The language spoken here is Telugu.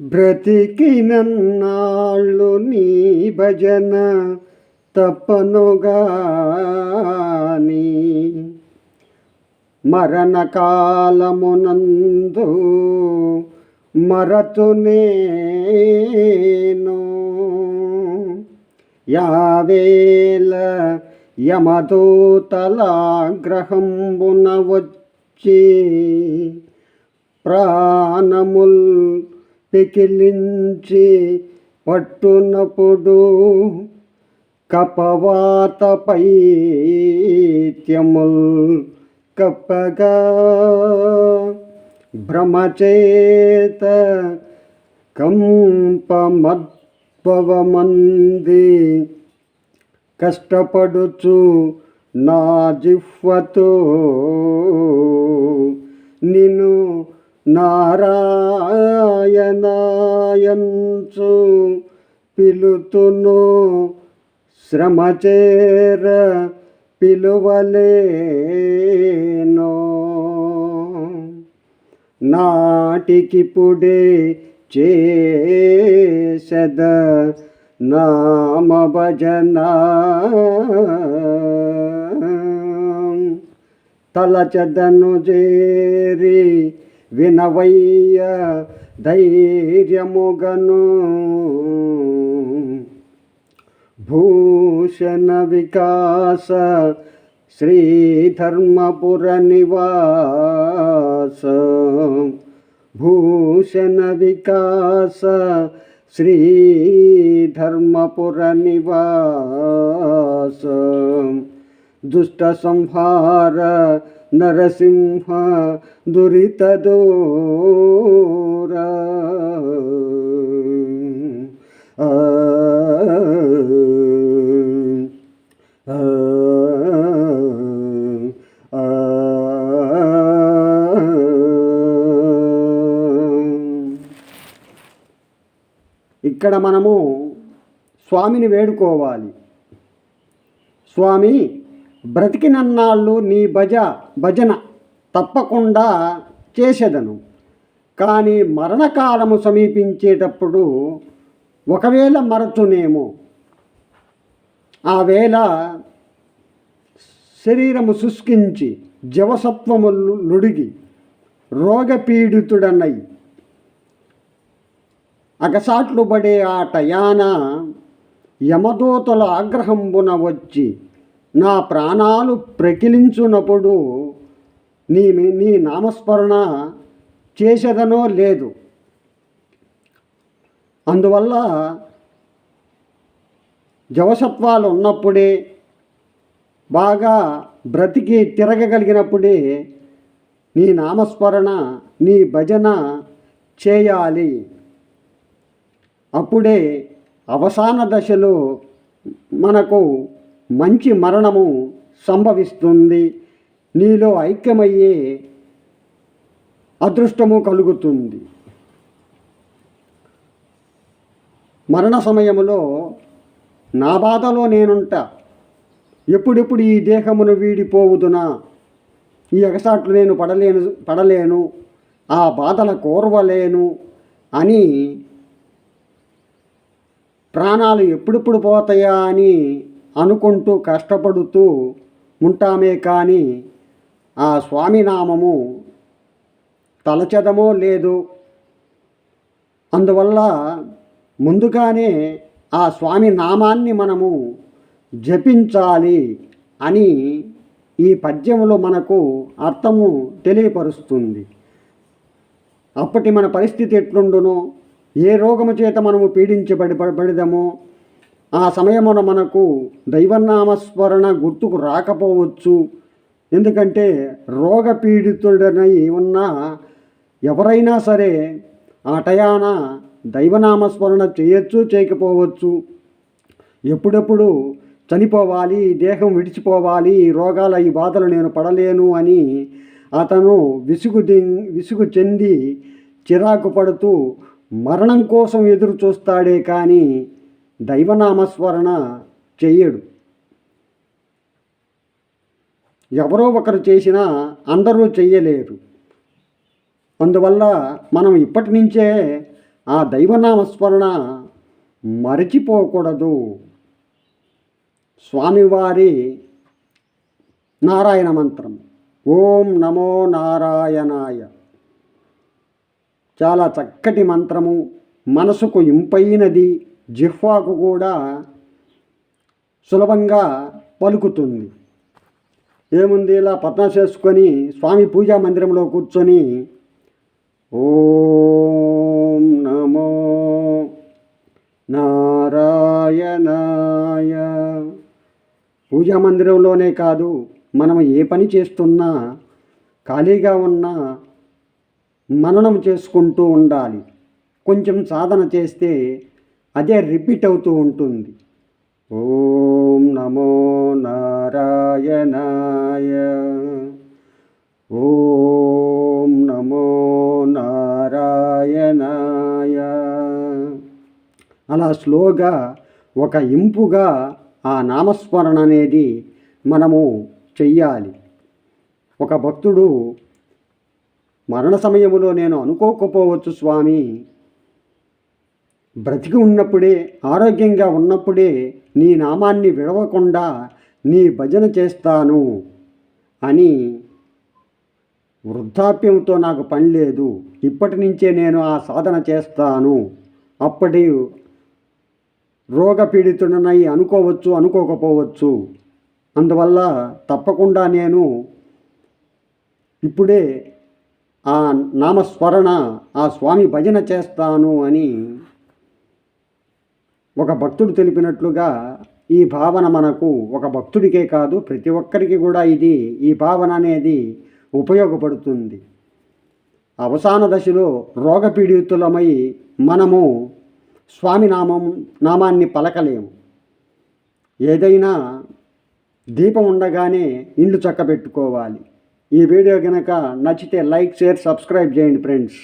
బ్రతికినన్నాళ్ళు నీ భజన తప్పనుగాని. మరణకాలమునందు మరతునేను యావేల యమదూతలాగ్రహంబున వచ్చి ప్రాణముల్ పికిలించి పట్టునప్పుడు కపవాత పైత్యముల్ కప్పగా భ్రమచేత కంపమద్భవమంది కష్టపడుచు నా జిహ్వతో నిన్ను నారాయణాయంచు పిలుతును శ్రమచేర పిలువలేనో. నాటికిపుడే చేసద నామ భజన తలచదను చేరి వినవయ్య ధైర్యముగను. భూషణ వికాస శ్రీధర్మపుర నివాస. భూషణ వికాస శ్రీధర్మపుర నివాస. దుష్ట సంహార నరసింహ దురిత ఆ, ఆ, ఇక్కడ మనము స్వామిని వేడుకోవాలి. స్వామి బ్రతికినన్నాళ్ళు నీ భజ భజన తప్పకుండా చేసేదను. కానీ మరణకాలము సమీపించేటప్పుడు ఒకవేళ మరచునేమో ఆ వేళ శరీరము శుష్కించి జవసత్వము లుడిగి రోగపీడితుడనై అగసాట్లు పడే ఆ టయాన యమదూతల ఆగ్రహంబున వచ్చి నా ప్రాణాలు ప్రకిలించునప్పుడు నీ నీ నామస్మరణ చేసేదనో లేదు. అందువల్ల జవసత్వాలు ఉన్నప్పుడే బాగా బ్రతికి తిరగగలిగినప్పుడే నీ నామస్మరణ నీ భజన చేయాలి. అప్పుడే అవసాన దశలో మనకు మంచి మరణము సంభవిస్తుంది. నీలో ఐక్యమయ్యే అదృష్టము కలుగుతుంది. మరణ సమయంలో నా బాధలో నేనుంటా. ఎప్పుడెప్పుడు ఈ దేహమును వీడిపోవుదునా? ఈ ఎగసాట్లు నేను పడలేను పడలేను. ఆ బాధల కోరవలేను అని ప్రాణాలు ఎప్పుడెప్పుడు పోతాయా అని అనుకుంటూ కష్టపడుతూ ఉంటామే కానీ ఆ స్వామి నామము తలచదమో లేదు. అందువల్ల ముందుగానే ఆ స్వామి నామాన్ని మనము జపించాలి అని ఈ పద్యంలో మనకు అర్థము తెలియపరుస్తుంది. అప్పటి మన పరిస్థితి ఎట్లుండునో ఏ రోగము చేత మనము పీడించబడి పడదమో ఆ సమయమున మనకు దైవనామస్మరణ గుర్తుకు రాకపోవచ్చు. ఎందుకంటే రోగపీడితుడనై ఉన్న ఎవరైనా సరే ఆ టయాన దైవనామస్మరణ చేయొచ్చు చేయకపోవచ్చు. ఎప్పుడెప్పుడు చనిపోవాలి దేహం విడిచిపోవాలి ఈ రోగాల ఈ బాధలు నేను పడలేను అని అతను విసుగు విసుగు చెంది చిరాకు పడుతూ మరణం కోసం ఎదురు చూస్తాడే కానీ దైవనామస్మరణ చెయ్యడు ఎవరో ఒకరు చేసినా అందరూ చెయ్యలేరు. అందువల్ల మనం ఇప్పటి నుంచే ఆ దైవనామస్మరణ మరచిపోకూడదు. స్వామివారి నారాయణ మంత్రం. ఓం నమో నారాయణాయ. చాలా చక్కటి మంత్రము. మనసుకు ఇంపైనది. జిహ్వాకు కూడా సులభంగా పలుకుతుంది. ఏముంది ఇలా పట్నా చేసుకొని స్వామి పూజా మందిరంలో కూర్చొని ఓం నమో నారాయణాయ. పూజా మందిరంలోనే కాదు మనం ఏ పని చేస్తున్నా ఖాళీగా ఉన్నా మననం చేసుకుంటూ ఉండాలి. కొంచెం సాధన చేస్తే అదే రిపీట్ అవుతూ ఉంటుంది. ఓం నమో నారాయణాయ. ఓం నమో నారాయణాయ. అలా స్లోగా ఒక ఇంపుగా ఆ నామస్మరణ అనేది మనము చెయ్యాలి. ఒక భక్తుడు మరణ సమయంలో నేను అనుకోకపోవచ్చు స్వామి బ్రతికి ఉన్నప్పుడే ఆరోగ్యంగా ఉన్నప్పుడే నీ నామాన్ని విడవకుండా నీ భజన చేస్తాను అని వృద్ధాప్యంతో నాకు పని లేదు. ఇప్పటి నుంచే నేను ఆ సాధన చేస్తాను. అప్పటి రోగపీడితుడనై అనుకోవచ్చు అనుకోకపోవచ్చు. అందువల్ల తప్పకుండా నేను ఇప్పుడే ఆ నామస్మరణ ఆ స్వామి భజన చేస్తాను అని ఒక భక్తుడు తెలిపినట్లుగా ఈ భావన మనకు ఒక భక్తుడికే కాదు ప్రతి ఒక్కరికి కూడా ఇది ఈ భావన అనేది ఉపయోగపడుతుంది. అవసాన దశలో రోగపీడితులమై మనము స్వామి నామం నామాన్ని పలకలేము. ఏదైనా దీపం ఉండగానే ఇండ్లు చక్కబెట్టుకోవాలి. ఈ వీడియో కనుక నచ్చితే లైక్ షేర్ సబ్స్క్రైబ్ చేయండి ఫ్రెండ్స్.